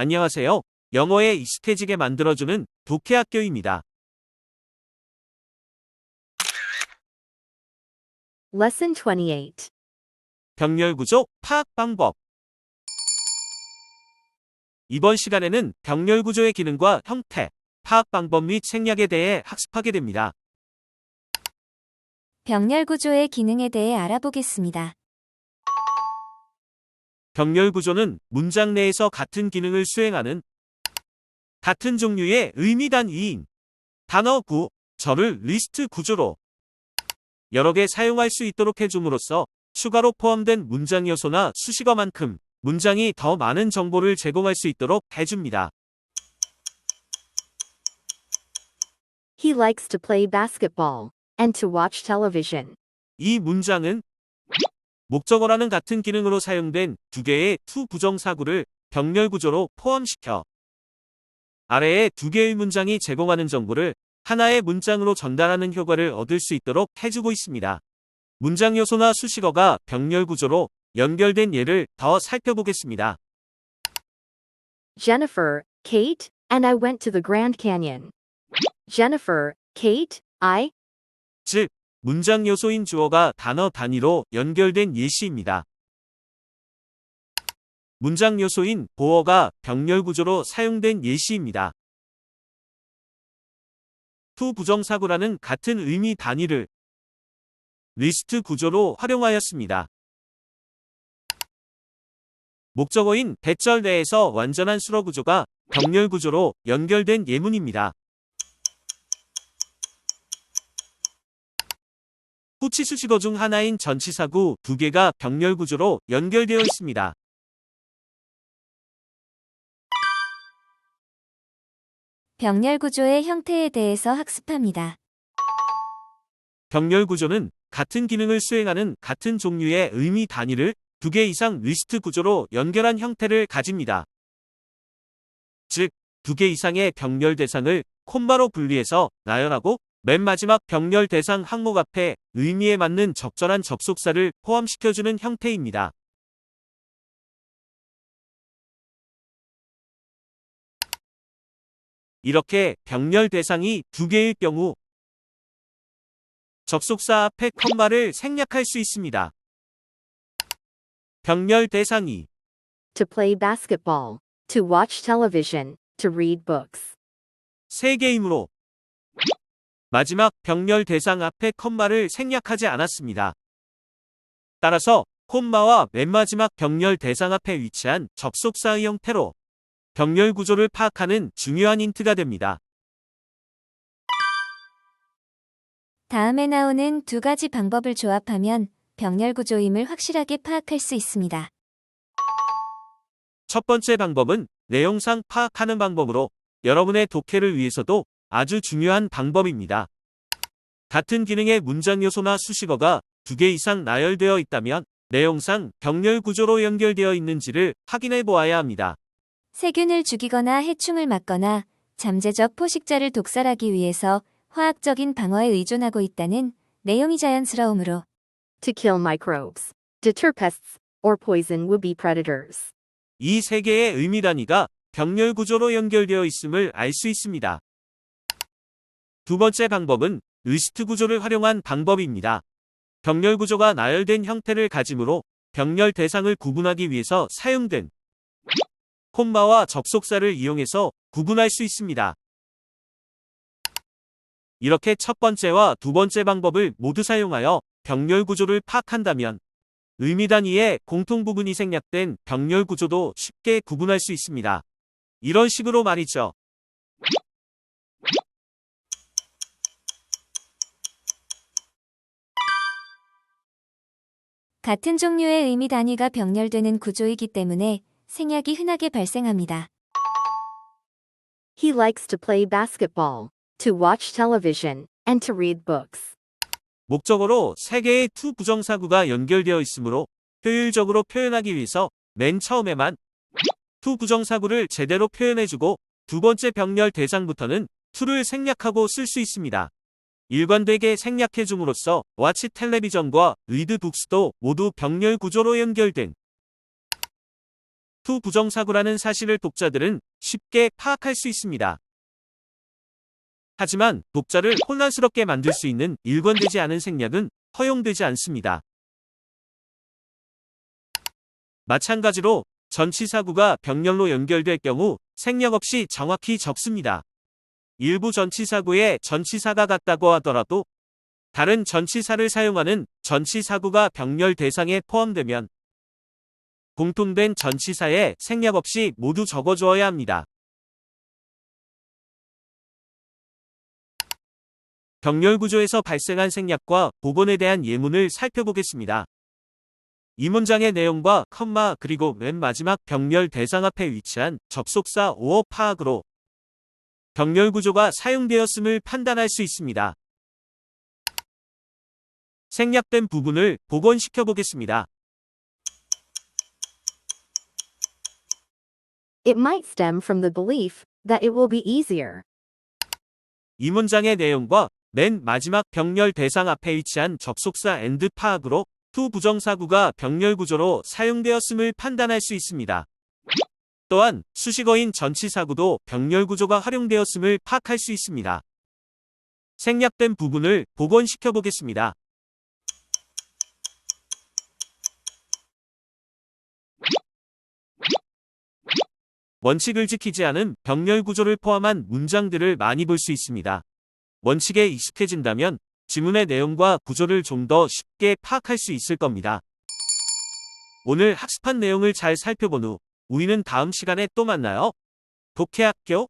안녕하세요. 영어에 익숙해지게 만들어주는 독해학교입니다. Lesson 28. 병렬구조 파악 방법. 이번 시간에는 병렬구조의 기능과 형태, 파악 방법 및 생략에 대해 학습하게 됩니다. 병렬 구조의 기능에 대해 알아보겠습니다. 병렬 구조는 문장 내에서 같은 기능을 수행하는 같은 종류의 의미단 이인, 단어 구, 절을 리스트 구조로 여러 개 사용할 수 있도록 해줌으로써 추가로 포함된 문장 요소나 수식어만큼 문장이 더 많은 정보를 제공할 수 있도록 해줍니다. He likes to play basketball and to watch television. 이 문장은 목적어라는 같은 기능으로 사용된 두 개의 투 부정사구를 병렬 구조로 포함시켜 아래의 두 개의 문장이 제공하는 정보를 하나의 문장으로 전달하는 효과를 얻을 수 있도록 해주고 있습니다. 문장 요소나 수식어가 병렬 구조로 연결된 예를 더 살펴보겠습니다. Jennifer, Kate, and I went to the Grand Canyon. Jennifer, Kate, I, 즉, 문장 요소인 주어가 단어 단위로 연결된 예시입니다. 문장 요소인 보어가 병렬 구조로 사용된 예시입니다. 투 부정사구라는 같은 의미 단위를 리스트 구조로 활용하였습니다. 목적어인 대절 내에서 완전한 수러 구조가 병렬 구조로 연결된 예문입니다. 후치 수식어 중 하나인 전치사구 두 개가 병렬 구조로 연결되어 있습니다. 병렬 구조의 형태에 대해서 학습합니다. 병렬 구조는 같은 기능을 수행하는 같은 종류의 의미 단위를 두 개 이상 리스트 구조로 연결한 형태를 가집니다. 즉, 두 개 이상의 병렬 대상을 콤마로 분리해서 나열하고 맨 마지막 병렬 대상 항목 앞에 의미에 맞는 적절한 접속사를 포함시켜주는 형태입니다. 이렇게 병렬 대상이 두 개일 경우 접속사 앞에 컴마를 생략할 수 있습니다. 병렬 대상이 to play basketball, to watch television, to read books. 세 개이므로 마지막 병렬 대상 앞에 컴마를 생략하지 않았습니다. 따라서 콤마와 맨 마지막 병렬 대상 앞에 위치한 접속사의 형태로 병렬 구조를 파악하는 중요한 힌트가 됩니다. 다음에 나오는 두 가지 방법을 조합하면 병렬 구조임을 확실하게 파악할 수 있습니다. 첫 번째 방법은 내용상 파악하는 방법으로 여러분의 독해를 위해서도 아주 중요한 방법입니다. 같은 기능의 문장 요소나 수식어가 두 개 이상 나열되어 있다면 내용상 병렬 구조로 연결되어 있는지를 확인해 보아야 합니다. 세균을 죽이거나 해충을 막거나 잠재적 포식자를 독살하기 위해서 화학적인 방어에 의존하고 있다는 내용이 자연스러우므로 To kill microbes, deter pests, or poison would-be predators. 이 세 개의 의미 단위가 병렬 구조로 연결되어 있음을 알 수 있습니다. 두 번째 방법은 리스트 구조를 활용한 방법입니다. 병렬 구조가 나열된 형태를 가지므로 병렬 대상을 구분하기 위해서 사용된 콤마와 접속사를 이용해서 구분할 수 있습니다. 이렇게 첫 번째와 두 번째 방법을 모두 사용하여 병렬 구조를 파악한다면 의미 단위의 공통 부분이 생략된 병렬 구조도 쉽게 구분할 수 있습니다. 이런 식으로 말이죠. 같은 종류의 의미 단위가 병렬되는 구조이기 때문에 생략이 흔하게 발생합니다. He likes to play basketball, to watch television, and to read books. 목적어로 세 개의 투 부정사구가 연결되어 있으므로 효율적으로 표현하기 위해서 맨 처음에만 투 부정사구를 제대로 표현해주고 두 번째 병렬 대상부터는 투를 생략하고 쓸 수 있습니다. 일관되게 생략해줌으로써 와치 텔레비전과 리드 북스도 모두 병렬 구조로 연결된 투 부정사구라는 사실을 독자들은 쉽게 파악할 수 있습니다. 하지만 독자를 혼란스럽게 만들 수 있는 일관되지 않은 생략은 허용되지 않습니다. 마찬가지로 전치사구가 병렬로 연결될 경우 생략 없이 정확히 적습니다. 일부 전치사구에 전치사가 같다고 하더라도 다른 전치사를 사용하는 전치사구가 병렬 대상에 포함되면 공통된 전치사에 생략 없이 모두 적어주어야 합니다. 병렬 구조에서 발생한 생략과 복원에 대한 예문을 살펴보겠습니다. 이 문장의 내용과 컴마 그리고 맨 마지막 병렬 대상 앞에 위치한 접속사 5어 파악으로 병렬 구조가 사용되었음을 판단할 수 있습니다. 생략된 부분을 복원시켜 보겠습니다. It might stem from the belief that it will be easier. 이 문장의 내용과 맨 마지막 병렬 대상 앞에 위치한 접속사 and 파악으로 투 부정사구가 병렬 구조로 사용되었음을 판단할 수 있습니다. 또한 수식어인 전치사구도 병렬 구조가 활용되었음을 파악할 수 있습니다. 생략된 부분을 복원시켜 보겠습니다. 원칙을 지키지 않은 병렬 구조를 포함한 문장들을 많이 볼 수 있습니다. 원칙에 익숙해진다면 지문의 내용과 구조를 좀 더 쉽게 파악할 수 있을 겁니다. 오늘 학습한 내용을 잘 살펴본 후 우리는 다음 시간에 또 만나요. 독해학교